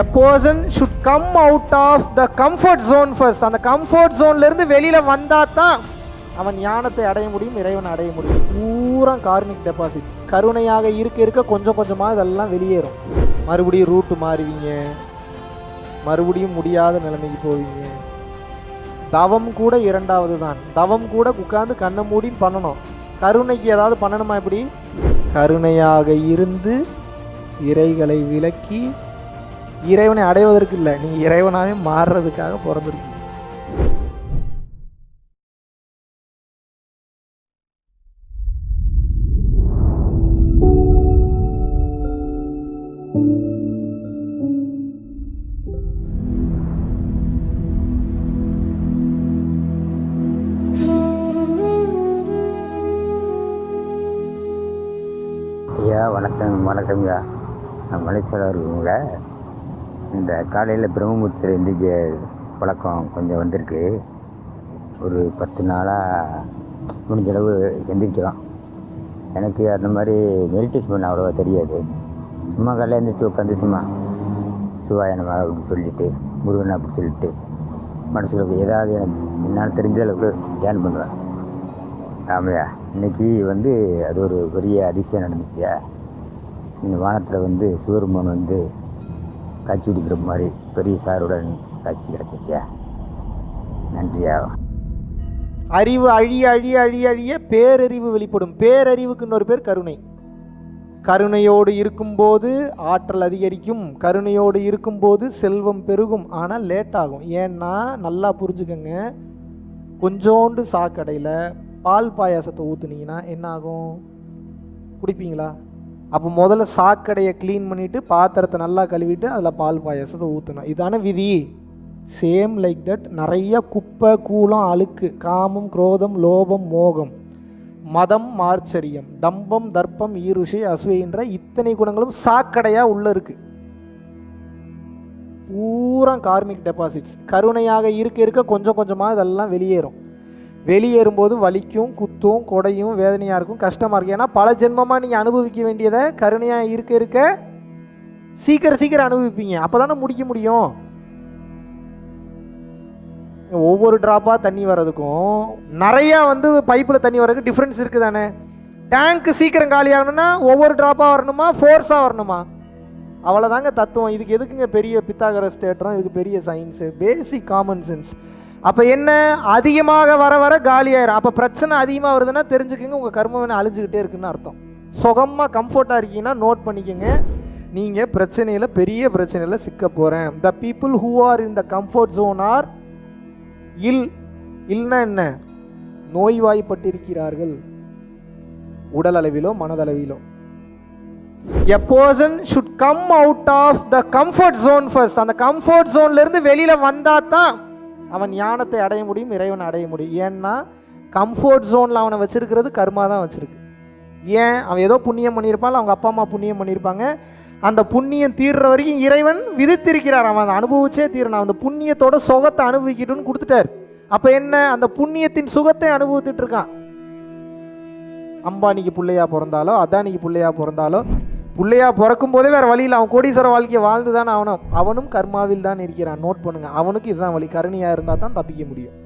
A person should come out of the comfort zone first அந்த comfort ஜோன்லேருந்து வெளியில் வந்தால் தான் அவன் ஞானத்தை அடைய முடியும் இறைவனை அடைய முடியும். பூரா கார்மிக் டெபாசிட்ஸ் கருணையாக இருக்க இருக்க கொஞ்சம் கொஞ்சமாக இதெல்லாம் வெளியேறும். மறுபடியும் ரூட்டு மாறுவீங்க. மறுபடியும் முடியாத நிலைமைக்கு போவீங்க. தவம் கூட இரண்டாவது தான். தவம் கூட உட்காந்து கண்ணை மூடி பண்ணணும். கருணைக்கு ஏதாவது பண்ணணுமா இப்படி கருணையாக இருந்து இறைகளை விலக்கி இறைவனை அடைவதற்கு இல்லை. நீங்கள் இறைவனாகவே மாறுறதுக்காக பிறந்திருக்கீங்க. ஐயா வணக்கம் வணக்கம்யா. நான் மலேசியாவில் இருக்குங்கள இந்த காலையில் பிரம்மபுரத்தில் எந்திரிக்க பழக்கம் கொஞ்சம் வந்திருக்கு. ஒரு பத்து நாளாக முடிஞ்சளவு எந்திரிக்கலாம். எனக்கு அந்த மாதிரி மெடிடேஷன் பண்ண அவ்வளோவா தெரியாது. சும்மா காலையில் எழுந்திரிச்சு உட்காந்து சும்மா சிவாயனமாக அப்படின்னு சொல்லிட்டு முருகனை அப்படி சொல்லிட்டு மனசில் ஏதாவது எனக்கு என்னால் தெரிஞ்ச அளவுக்கு தியானம் பண்ணுவேன். ஆமையா இன்னைக்கு வந்து அது ஒரு பெரிய அதிசயம் நடந்துச்சு. இந்த வானத்தில் வந்து சிவருமன் வந்து காட்சி கொடுக்குற மாதிரி பெரிய சாருடன் காட்சி கிடச்சிச்சியா? நன்றியா? அறிவு அழிய அழிய அழிய அழிய பேரறிவு வெளிப்படும். பேரறிவுக்கு இன்னொரு பேர் கருணை. கருணையோடு இருக்கும்போது ஆற்றல் அதிகரிக்கும். கருணையோடு இருக்கும்போது செல்வம் பெருகும். ஆனால் லேட் ஆகும். ஏன்னா நல்லா புரிஞ்சுக்கங்க. கொஞ்சோண்டு சாக்கடையில் பால் பாயாசத்தை ஊற்றுனீங்கன்னா என்ன ஆகும்? குடிப்பீங்களா? அப்போ முதல்ல சாக்கடையை க்ளீன் பண்ணிவிட்டு பாத்திரத்தை நல்லா கழுவிட்டு அதில் பால் பாயாசத்தை ஊற்றணும் இதான விதி. சேம் லைக் தட் நிறைய குப்பை கூலம் அழுக்கு காமம் குரோதம் லோபம் மோகம். மதம் மார்ச்சரியம். டம்பம் தர்ப்பம் ஈருஷி அசுவைன்ற இத்தனை குணங்களும் சாக்கடையாக உள்ளே இருக்குது பூரா கார்மிக் டெபாசிட்ஸ் கருணையாக இருக்க இருக்க கொஞ்சம் கொஞ்சமாக இதெல்லாம் வெளியேறும். வெளியேறும்போது வலிக்கும் குத்தும் கொடையும் வேதனையாக இருக்கும் கஷ்டமாக இருக்கும். ஏன்னா பல ஜென்மமாக நீங்கள் அனுபவிக்க வேண்டியதை கருணையாக இருக்க இருக்க சீக்கிரம் சீக்கிரம் அனுபவிப்பீங்க. அப்போ தானே முடிக்க முடியும். ஒவ்வொரு ட்ராப்பாக தண்ணி வர்றதுக்கும் நிறையா வந்து பைப்பில் தண்ணி வர்றதுக்கு டிஃப்ரென்ஸ் இருக்குது தானே டேங்க்கு சீக்கிரம் காலி ஆகணும்னா ஒவ்வொரு ட்ராப்பாக வரணுமா? ஃபோர்ஸாக வரணுமா? அவ்வளோதாங்க தத்துவம். இதுக்கு எதுக்குங்க பெரிய பித்தாகரஸ் தேட்டரும் இதுக்கு பெரிய சயின்ஸு பேசிக் காமன் சென்ஸ் அப்போ என்ன? அதிகமாக வர வர காலியாயிரும். அப்போ பிரச்சனை அதிகமாக வருதுன்னா தெரிஞ்சுக்கோங்க உங்கள் கர்மவினை அழிஞ்சுக்கிட்டே இருக்குன்னு அர்த்தம். சுகமாக கம்ஃபர்ட்டாக இருக்கீங்கன்னா நோட் பண்ணிக்கோங்க. நீங்கள் பிரச்சனையில் பெரிய பிரச்சனையில் சிக்க போகிறேன் the people who are in the comfort zone are ill இல்னா என்ன? நோய்வாய்ப்பட்டிருக்கிறார்கள். உடல் அளவிலோ மனதளவிலோ. A person should come out of the comfort zone first அந்த கம்ஃபர்ட் ஜோன்லேருந்து வெளியில் வந்தால் தான் அவன் ஞானத்தை அடைய முடியும் இறைவனை அடைய முடியும். ஏன்னா கம்ஃபோர்ட் ஜோனில் அவனை வச்சுருக்கிறது கர்மா தான் வச்சுருக்கு. ஏன்? அவன் ஏதோ புண்ணியம் பண்ணியிருப்பான் அவங்க அப்பா அம்மா புண்ணியம் பண்ணியிருப்பாங்க. அந்த புண்ணியம் தீர்ற வரைக்கும் இறைவன் விதித்திருக்கிறார். அவன் அதை அனுபவிச்சே தீரணும். அந்த புண்ணியத்தோட சுகத்தை அனுபவிக்கட்டும்னு கொடுத்துட்டார். அப்போ என்ன? அந்த புண்ணியத்தின் சுகத்தை அனுபவித்துட்டு இருக்கான். அம்பானிக்கு பிள்ளையா பிறந்தாலோ அதானிக்கு பிள்ளையா பிறந்தாலோ பிள்ளையா பிறக்கும் போதே வேற வழியில் அவன் கோடீஸ்வர வாழ்க்கையை வாழ்ந்து தானே அவனும் அவனும் கர்மாவில் தான் இருக்கிறான். நோட் பண்ணுங்க. அவனுக்கு இதுதான் வழி. கருணையாக இருந்தால் தான் தப்பிக்க முடியும்.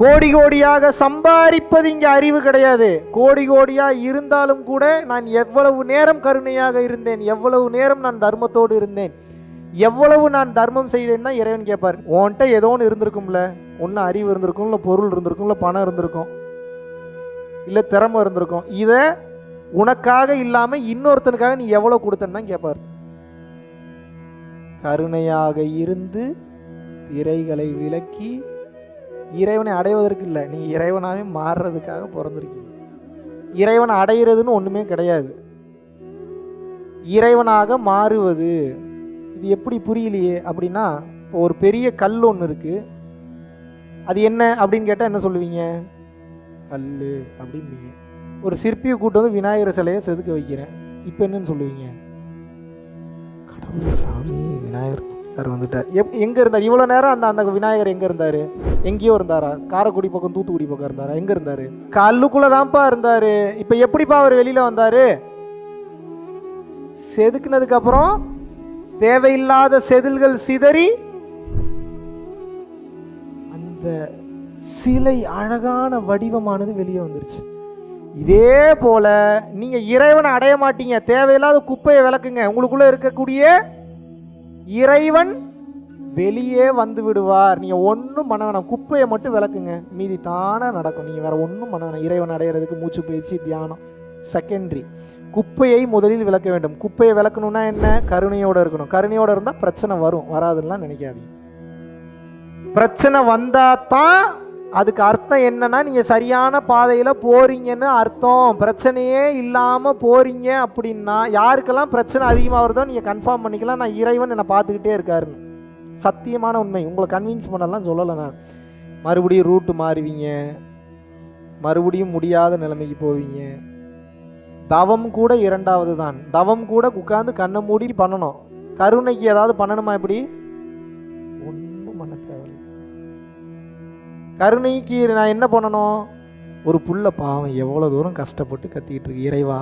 கோடி கோடியாக சம்பாதிப்பது இங்கே அறிவு கிடையாது. கோடி கோடியாக இருந்தாலும் கூட நான் எவ்வளவு நேரம் கருணையாக இருந்தேன் எவ்வளவு நேரம் நான் தர்மத்தோடு இருந்தேன் எவ்வளவு நான் தர்மம் செய்தேன் தான் இறைவன் கேட்பார் உன்கிட்ட ஏதோ ஒன்று இருந்திருக்கும்ல. ஒன்று அறிவு இருந்திருக்கும் இல்லை பொருள் இருந்திருக்கும் இல்லை பணம் இருந்திருக்கும் இல்லை திறமை இருந்திருக்கும். இதை உனக்காக இல்லாமல் இன்னொருத்தனுக்காக நீ எவ்வளோ கொடுத்தன்னு தான் கேட்பார். கருணையாக இருந்து இறைகளை விலக்கி இறைவனை அடைவதற்கு இல்லை நீங்கள் இறைவனாகவே மாறுறதுக்காக பிறந்திருக்கீங்க. இறைவனை அடையிறதுன்னு ஒன்றுமே கிடையாது. இறைவனாக மாறுவது இது எப்படி புரியலையே அப்படின்னா இப்போ ஒரு பெரிய கல் ஒன்று இருக்குது அது என்ன அப்படின்னு கேட்டால் என்ன சொல்லுவீங்க? கல் அப்படின்னு ஒரு சிற்பியை கூட்டு வந்து விநாயகர் சிலையை செதுக்க வைக்கிறேன். இப்போ என்னன்னு சொல்லுவீங்க? கடவுள் சாமி விநாயகர் யார் வந்துட்டார். எப் எங்கே இருந்தார்? இவ்வளோ நேரம் அந்த அந்த விநாயகர் எங்கே இருந்தார்? எங்கேயோ இருந்தாரா? காரைக்குடி பக்கம் தூத்துக்குடி பக்கம் இருந்தாரா? எங்கே இருந்தார்? கல்லுக்குள்ளே தான்ப்பா இருந்தார். இப்போ எப்படிப்பா அவர் வெளியில் வந்தார்? செதுக்குனதுக்கப்புறம் தேவையில்லாத செதில்கள் சிதறி அந்த சிலை அழகான வடிவமானது வெளியே வந்துருச்சு. இதே போல நீங்க இறைவனை அடைய மாட்டீங்க. தேவையில்லாத குப்பையை விளக்குங்க. உங்களுக்குள்ள இருக்கக்கூடிய இறைவன் வெளியே வந்து விடுவார். நீங்க ஒன்றும் பண்ண வேணாம். குப்பையை மட்டும் விளக்குங்க. மீதி தானே நடக்கும். நீங்க வேற ஒன்றும் பண்ண வேணாம். இறைவன் அடையிறதுக்கு மூச்சு பயிற்சி தியானம் செகண்டரி குப்பையை முதலில் விளக்க வேண்டும். குப்பையை விளக்கணும்னா என்ன? கருணையோட இருக்கணும். கருணையோட இருந்தால் பிரச்சனை வரும். வராதுலாம் நினைக்காதீங்க. பிரச்சனை வந்தா தான் அதுக்கு அர்த்தம் என்னன்னா நீங்கள் சரியான பாதையில் போறீங்கன்னு அர்த்தம். பிரச்சனையே இல்லாமல் போறீங்க அப்படின்னா யாருக்கெல்லாம் பிரச்சனை அதிகமாக வருதோ நீங்கள் கன்ஃபார்ம் பண்ணிக்கலாம். நான் இறைவன் என்னை பார்த்துக்கிட்டே இருக்காருன்னு. சத்தியமான உண்மை. உங்களை கன்வின்ஸ் பண்ணலாம் சொல்லலை நான். மறுபடியும் ரூட்டு மாறுவீங்க. மறுபடியும் முடியாத நிலைமைக்கு போவீங்க. தவம் கூட இரண்டாவது தான் தவம் கூட உட்காந்து கண்ணை மூடி பண்ணணும். கருணைக்கு ஏதாவது பண்ணணுமா இப்படி கருணைக்கு நான் என்ன பண்ணணும்? ஒரு புள்ள பாவம் எவ்வளோ தூரம் கஷ்டப்பட்டு கத்திக்கிட்டு இருக்கு. இறைவா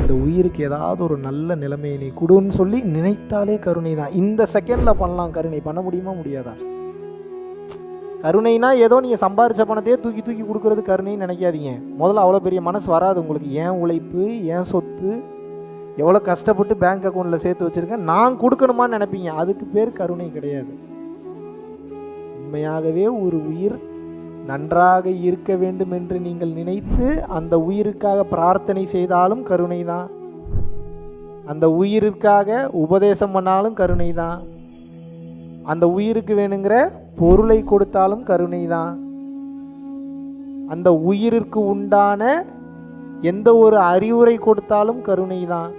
இந்த உயிருக்கு ஏதாவது ஒரு நல்ல நிலைமையை நீ கொடுன்னு சொல்லி நினைத்தாலே கருணை தான். இந்த செகண்டில் பண்ணலாம். கருணை பண்ண முடியுமா? முடியாதா? கருணைனா ஏதோ நீங்கள் சம்பாரிச்ச பணத்தையே தூக்கி தூக்கி கொடுக்கறது கருணைன்னு நினைக்காதீங்க. முதல்ல அவ்வளோ பெரிய மனசு வராது உங்களுக்கு. ஏன் உழைப்பு ஏன் சொத்து எவ்வளோ கஷ்டப்பட்டு பேங்க் அக்கௌண்ட்டில் சேர்த்து வச்சுருக்கேன். நான் கொடுக்கணுமான்னு நினைப்பீங்க. அதுக்கு பேர் கருணை கிடையாது. உண்மையாகவே ஒரு உயிர் நன்றாக இருக்க வேண்டும் என்று நீங்கள் நினைத்து அந்த உயிருக்காக பிரார்த்தனை செய்தாலும் கருணை தான் அந்த உயிருக்காக உபதேசம் பண்ணாலும் கருணை தான் அந்த உயிருக்கு வேணுங்கிற பொருளை கொடுத்தாலும் கருணை தான் அந்த உயிருக்கு உண்டான எந்த ஒரு அறிவுரை கொடுத்தாலும் கருணை தான்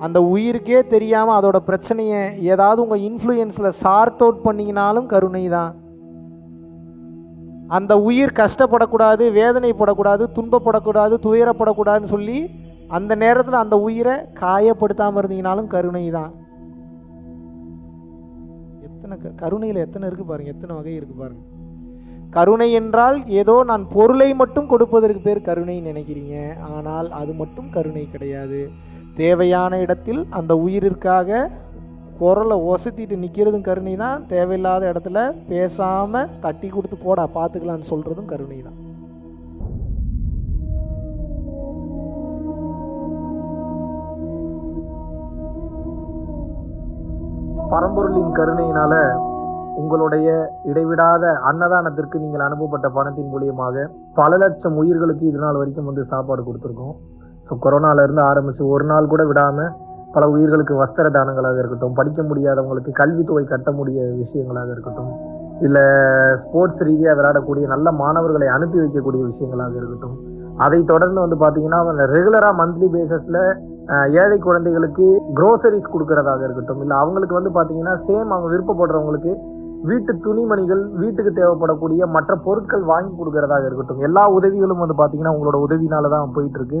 அந்த உயிருக்கே தெரியாமல் அதோட பிரச்சனையை ஏதாவது உங்கள் இன்ஃப்ளூயன்ஸில் சார்ட் அவுட் பண்ணிங்கனாலும் கருணை தான் அந்த உயிர் கஷ்டப்படக்கூடாது வேதனைப்படக்கூடாது துன்பப்படக்கூடாது துயரப்படக்கூடாதுன்னு சொல்லி அந்த நேரத்தில் அந்த உயிரை காயப்படுத்தாமல் இருந்தீங்கனாலும் கருணை தான் எத்தனை க கருணையில் எத்தனை இருக்குது பாருங்கள் எத்தனை வகை இருக்குது பாருங்கள் கருணை என்றால் ஏதோ நான் பொருளை மட்டும் கொடுப்பதற்கு பேர் கருணை நினைக்கிறீங்க ஆனால் அது மட்டும் கருணை கிடையாது. தேவையான இடத்தில் அந்த உயிரிற்காக குரலை ஒசத்திட்டு நிற்கிறதும் கருணை தான் தேவையில்லாத இடத்துல பேசாமல் தட்டி கொடுத்து போடா பார்த்துக்கலான்னு சொல்கிறதும் கருணை தான் பரம்பொருளின் கருணையினால உங்களுடைய இடைவிடாத அன்னதானத்திற்கு நீங்கள் அனுப்பப்பட்ட பணத்தின் மூலியமாக பல லட்சம் உயிர்களுக்கு இது நாள் வரைக்கும் வந்து சாப்பாடு கொடுத்துருக்கோம். ஸோ கொரோனாவிலேருந்து ஆரம்பித்து ஒரு நாள் கூட விடாமல் பல உயிர்களுக்கு வஸ்திர தானங்களாக இருக்கட்டும் படிக்க முடியாதவங்களுக்கு கல்வித்தொகை கட்ட முடிய விஷயங்களாக இருக்கட்டும் இல்லை ஸ்போர்ட்ஸ் ரீதியாக விளையாடக்கூடிய நல்ல மாணவர்களை அனுப்பி வைக்கக்கூடிய விஷயங்களாக இருக்கட்டும். அதை தொடர்ந்து வந்து பார்த்தீங்கன்னா ரெகுலராக மந்த்லி பேசஸில் ஏழை குழந்தைகளுக்கு க்ரோசரிஸ் கொடுக்கறதாக இருக்கட்டும் இல்லை அவங்களுக்கு வந்து பார்த்தீங்கன்னா சேம் அவங்க விருப்பப்படுறவங்களுக்கு வீட்டு துணிமணிகள் வீட்டுக்கு தேவைப்படக்கூடிய மற்ற பொருட்கள் வாங்கி கொடுக்கறதாக இருக்கட்டும். எல்லா உதவிகளும் வந்து பார்த்தீங்கன்னா உங்களோட உதவினால தான் போயிட்டு இருக்கு.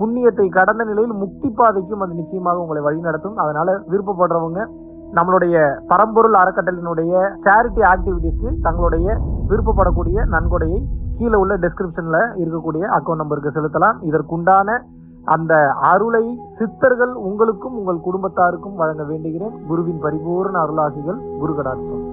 புண்ணியத்தை கடந்த நிலையில் முக்தி பாதைக்கும் அது நிச்சயமாக உங்களை வழி நடத்தும். அதனால விருப்பப்படுறவங்க நம்மளுடைய பரம்பொருள் அறக்கட்டளையினுடைய சேரிட்டி ஆக்டிவிட்டீஸ்க்கு தங்களுடைய விருப்பப்படக்கூடிய நன்கொடையை கீழே உள்ள டிஸ்கிரிப்ஷனில் இருக்கக்கூடிய அக்கௌண்ட் நம்பருக்கு செலுத்தலாம். இதற்குண்டான அந்த அருளை சித்தர்கள் உங்களுக்கும் உங்கள் குடும்பத்தாருக்கும் வழங்க வேண்டுகிறேன். குருவின் பரிபூர்ண அருளாசிகள் குரு கடாட்சம்